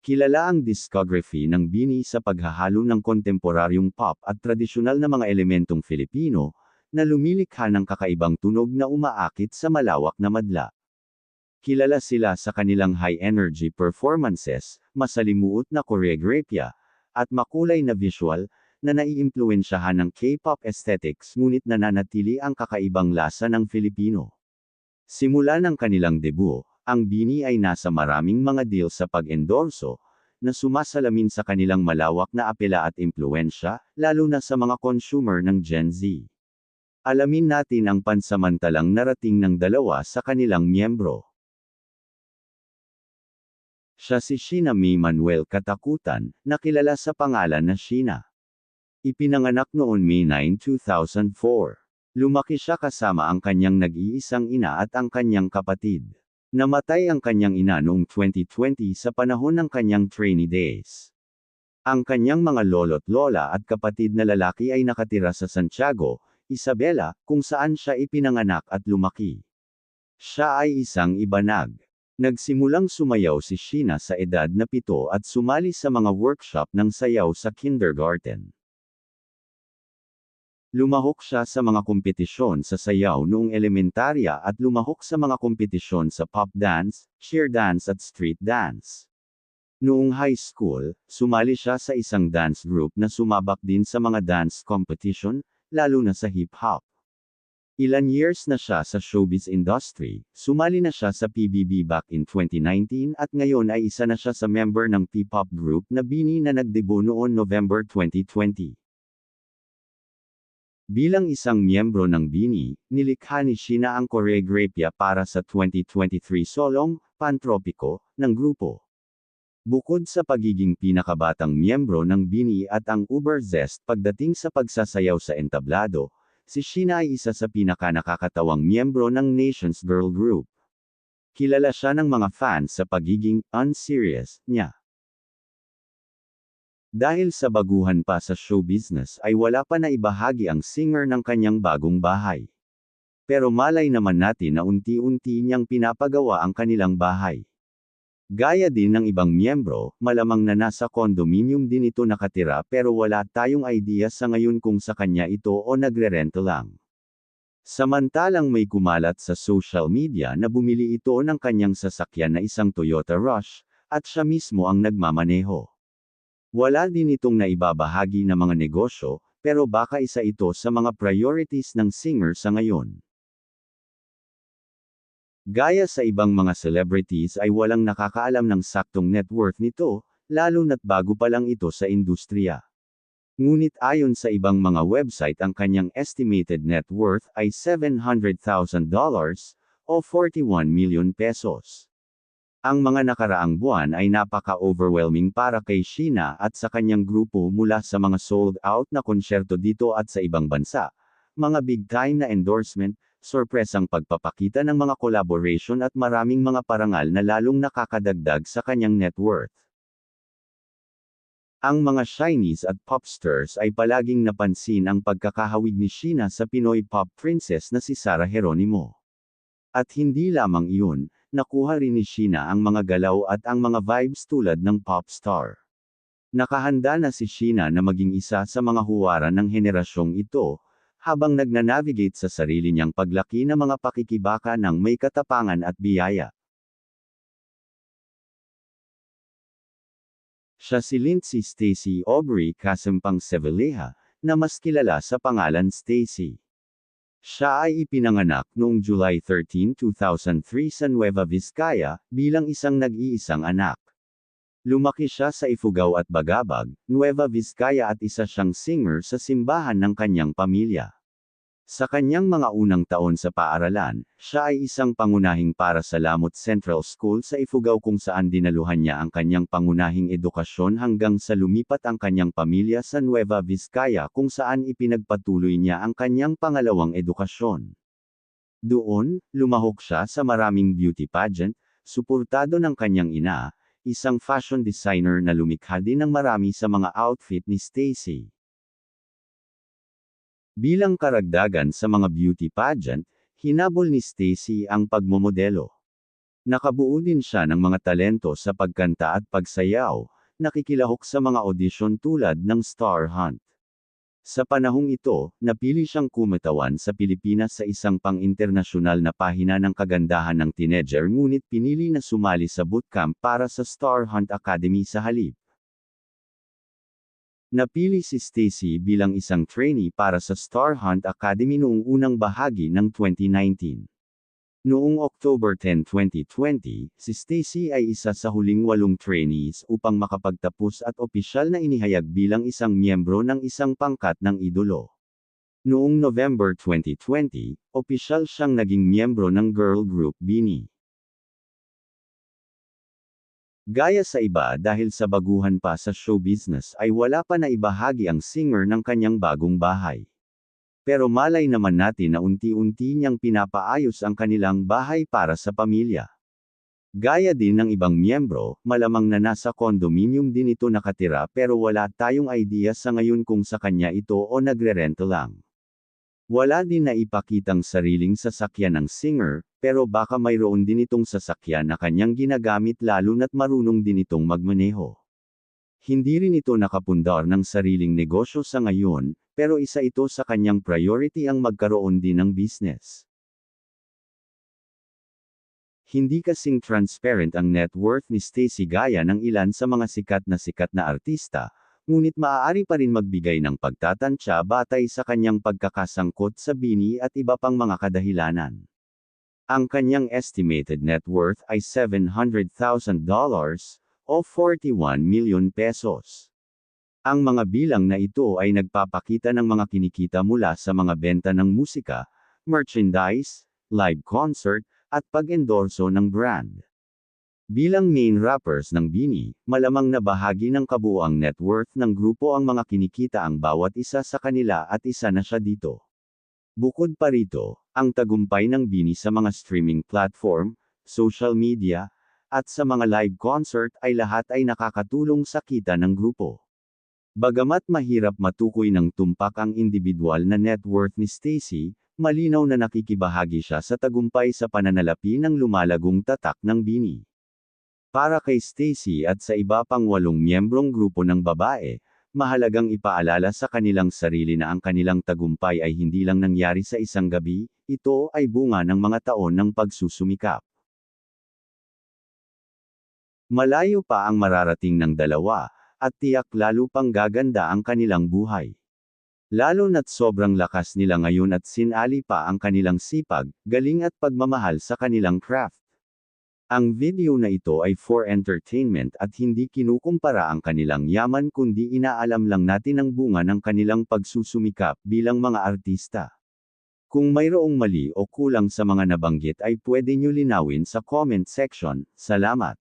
Kilala ang discography ng Bini sa paghahalo ng kontemporaryong pop at tradisyonal na mga elementong Filipino, na lumilikha ng kakaibang tunog na umaakit sa malawak na madla. Kilala sila sa kanilang high-energy performances, masalimuot na choreography, at makulay na visual, na naiimpluwensyahan ng K-pop aesthetics ngunit nananatili ang kakaibang lasa ng Filipino. Simula ng kanilang debut, ang Bini ay nasa maraming mga deal sa pag-endorso, na sumasalamin sa kanilang malawak na apela at impluensya, lalo na sa mga consumer ng Gen Z. Alamin natin ang pansamantalang narating ng dalawa sa kanilang miyembro. Siya si Sheena May Manuel Katakutan, nakilala sa pangalan na Sheena. Ipinanganak noon May 9, 2004. Lumaki siya kasama ang kanyang nag-iisang ina at ang kanyang kapatid. Namatay ang kanyang ina noong 2020 sa panahon ng kanyang trainee days. Ang kanyang mga lolo't lola at kapatid na lalaki ay nakatira sa Santiago, Isabela, kung saan siya ipinanganak at lumaki. Siya ay isang ibanag. Nagsimulang sumayaw si Sheena sa edad na pito at sumali sa mga workshop ng sayaw sa kindergarten. Lumahok siya sa mga kompetisyon sa sayaw noong elementarya at lumahok sa mga kompetisyon sa pop dance, cheer dance at street dance. Noong high school, sumali siya sa isang dance group na sumabak din sa mga dance competition, lalo na sa hip-hop. Ilan years na siya sa showbiz industry, sumali na siya sa PBB back in 2019 at ngayon ay isa na siya sa member ng P-pop group na Bini na nagdebo noon November 2020. Bilang isang miyembro ng Bini, nilikha ni Sheena ang koreograpya para sa 2023 solong, Pantropiko, ng grupo. Bukod sa pagiging pinakabatang miyembro ng Bini at ang uber zest pagdating sa pagsasayaw sa entablado, si Sheena ay isa sa pinakanakakatawang miyembro ng Nations Girl Group. Kilala siya ng mga fans sa pagiging unserious niya. Dahil sa baguhan pa sa show business ay wala pa na ibahagi ang singer ng kanyang bagong bahay. Pero malay naman natin na unti-unti niyang pinapagawa ang kanilang bahay. Gaya din ng ibang miyembro, malamang na nasa condominium din ito nakatira pero wala tayong idea sa ngayon kung sa kanya ito o nagre-rento lang. Samantalang may kumalat sa social media na bumili ito ng kanyang sasakyan na isang Toyota Rush, at siya mismo ang nagmamaneho. Wala din itong naibabahagi na mga negosyo, pero baka isa ito sa mga priorities ng singer sa ngayon. Gaya sa ibang mga celebrities ay walang nakakaalam ng saktong net worth nito, lalo na't bago pa lang ito sa industriya. Ngunit ayon sa ibang mga website ang kanyang estimated net worth ay $700,000 o 41 million pesos. Ang mga nakaraang buwan ay napaka-overwhelming para kay Sheena at sa kanyang grupo mula sa mga sold-out na konsyerto dito at sa ibang bansa, mga big-time na endorsement, sorpresang pagpapakita ng mga collaboration at maraming mga parangal na lalong nakakadagdag sa kanyang net worth. Ang mga Chinese at popstars ay palaging napansin ang pagkakahawig ni Sheena sa Pinoy pop princess na si Sarah Geronimo. At hindi lamang iyon, nakuha rin ni Sheena ang mga galaw at ang mga vibes tulad ng pop star. Nakahanda na si Sheena na maging isa sa mga huwaran ng henerasyong ito, habang nagnanavigate sa sarili niyang paglaki na mga pakikibaka ng may katapangan at biyaya. Siya si Lindsay Stacy Aubrey Kasimpang Sevilleja, na mas kilala sa pangalan Stacy. Siya ay ipinanganak noong July 13, 2003 sa Nueva Vizcaya, bilang isang nag-iisang anak. Lumaki siya sa Ifugao at Bagabag, Nueva Vizcaya at isa siyang singer sa simbahan ng kanyang pamilya. Sa kanyang mga unang taon sa paaralan, siya ay isang pangunahing para sa Lamot Central School sa Ifugao kung saan dinaluhan niya ang kanyang pangunahing edukasyon hanggang sa lumipat ang kanyang pamilya sa Nueva Vizcaya kung saan ipinagpatuloy niya ang kanyang pangalawang edukasyon. Doon, lumahok siya sa maraming beauty pageant, suportado ng kanyang ina, isang fashion designer na lumikha din ng marami sa mga outfit ni Stacy. Bilang karagdagan sa mga beauty pageant, hinabol ni Stacy ang pagmomodelo. Nakabuo din siya ng mga talento sa pagkanta at pagsayaw, nakikilahok sa mga audition tulad ng Star Hunt. Sa panahong ito, napili siyang kumatawan sa Pilipinas sa isang pang-internasyonal na pahina ng kagandahan ng teenager ngunit pinili na sumali sa bootcamp para sa Star Hunt Academy sa halip. Napili si Stacy bilang isang trainee para sa Star Hunt Academy noong unang bahagi ng 2019. Noong October 10, 2020, si Stacy ay isa sa huling walong trainees upang makapagtapos at opisyal na inihayag bilang isang miyembro ng isang pangkat ng idolo. Noong November 2020, opisyal siyang naging miyembro ng girl group Bini. Gaya sa iba dahil sa baguhan pa sa show business ay wala pa na ibahagi ang singer ng kanyang bagong bahay. Pero malay naman natin na unti-unti niyang pinapaayos ang kanilang bahay para sa pamilya. Gaya din ng ibang miyembro, malamang na nasa condominium din ito nakatira pero wala tayong idea sa ngayon kung sa kanya ito o nagre-rento lang. Wala din na ipakitang sariling sasakyan ng singer, pero baka mayroon din itong sasakyan na kanyang ginagamit lalo na't marunong din itong magmaneho. Hindi rin ito nakapundar ng sariling negosyo sa ngayon, pero isa ito sa kanyang priority ang magkaroon din ng business. Hindi kasing transparent ang net worth ni Stacy gaya ng ilan sa mga sikat na sikat na artista, ngunit maaari pa rin magbigay ng pagtatansya batay sa kanyang pagkakasangkot sa bini at iba pang mga kadahilanan. Ang kanyang estimated net worth ay $700,000 o 41 milyon pesos. Ang mga bilang na ito ay nagpapakita ng mga kinikita mula sa mga benta ng musika, merchandise, live concert, at pag-endorso ng brand. Bilang main rappers ng Bini, malamang na bahagi ng kabuuang net worth ng grupo ang mga kinikita ang bawat isa sa kanila at isa na siya dito. Bukod pa rito, ang tagumpay ng Bini sa mga streaming platform, social media, at sa mga live concert ay lahat ay nakakatulong sa kita ng grupo. Bagamat mahirap matukoy ng tumpak ang individual na net worth ni Stacy, malinaw na nakikibahagi siya sa tagumpay sa pananalapi ng lumalagong tatak ng Bini. Para kay Stacy at sa iba pang walong miyembrong grupo ng babae, mahalagang ipaalala sa kanilang sarili na ang kanilang tagumpay ay hindi lang nangyari sa isang gabi, ito ay bunga ng mga taon ng pagsusumikap. Malayo pa ang mararating ng dalawa, at tiyak lalo pang gaganda ang kanilang buhay. Lalo na't sobrang lakas nila ngayon at sinali pa ang kanilang sipag, galing at pagmamahal sa kanilang craft. Ang video na ito ay for entertainment at hindi kinukumpara ang kanilang yaman kundi inaalam lang natin ang bunga ng kanilang pagsusumikap bilang mga artista. Kung mayroong mali o kulang sa mga nabanggit ay pwede nyo linawin sa comment section. Salamat.